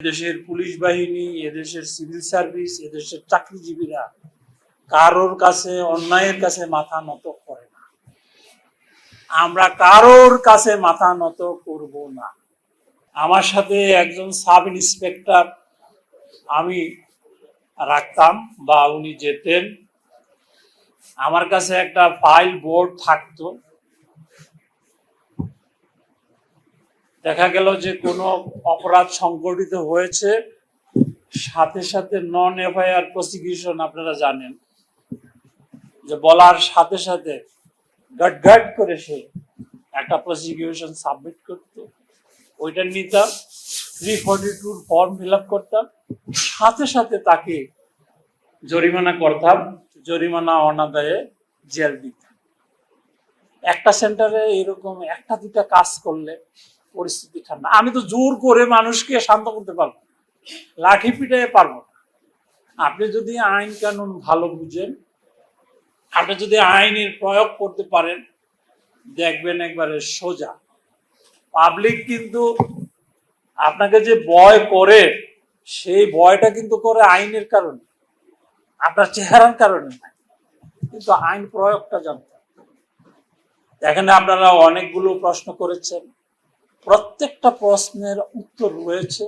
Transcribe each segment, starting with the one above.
এদেশের পুলিশ বাহিনী, এদেশের সিভিল সার্ভিস, এদেশের চাকরিজীবীরা কারোর কাছে, অন্যায়ের কাছে মাথা নত করে না। আমরা কারোর কাছে মাথা নত করব না। আমার সাথে একজন সাব ইন্সপেক্টর আমি রাখতাম বা উনি যেতেন। আমার কাছে একটা ফাইল বোর্ড থাকতো। দেখা গেল যে কোনো অপরাধ সংগঠিত হয়েছে। সাথে সাথে নন এফআইআর প্রসিকিউশন আপনারা জানেন। যে বলার সাথে সাথে গাট গাট করে সে একটা প্রসিকিউশন সাবমিট করত। ওইটা নিতাম থ্রি ফর্টি টুর ফর্ম ফিল আপ করতাম। সাথে সাথে তাকে জরিমানা করতাম, জরিমানা অনাদায়ে জেল দিতাম। একটা সেন্টারে এরকম একটা দুটা কাজ করলে পরিস্থিতি ঠান্ডা। আমি তো জোর করে মানুষকে শান্ত করতে পারব। লাঠি পিটাইয়ে পারব না। আপনি যদি আইন কানুন ভালো বুঝেন, আপনি যদি আইনের প্রয়োগ করতে পারেন, দেখবেন একবারে সোজা। পাবলিক কিন্তু আপনাকে যে ভয় করে, সেই ভয়টা কিন্তু করে আইনের কারণে। আপনার চেহারার কারণে কিন্তু আইন প্রয়োগটা জানতে। এখানে আপনারা অনেকগুলো প্রশ্ন করেছেন। প্রত্যেকটা প্রশ্নের উত্তর রয়েছে।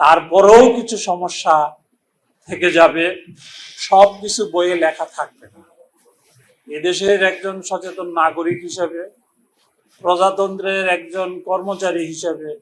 তারপরেও কিছু সমস্যা থেকে যাবে, সব কিছু বইয়ে লেখা থাকবে না। এদেশের একজন সচেতন নাগরিক হিসাবে, প্রজাতন্ত্রের একজন কর্মচারী হিসেবে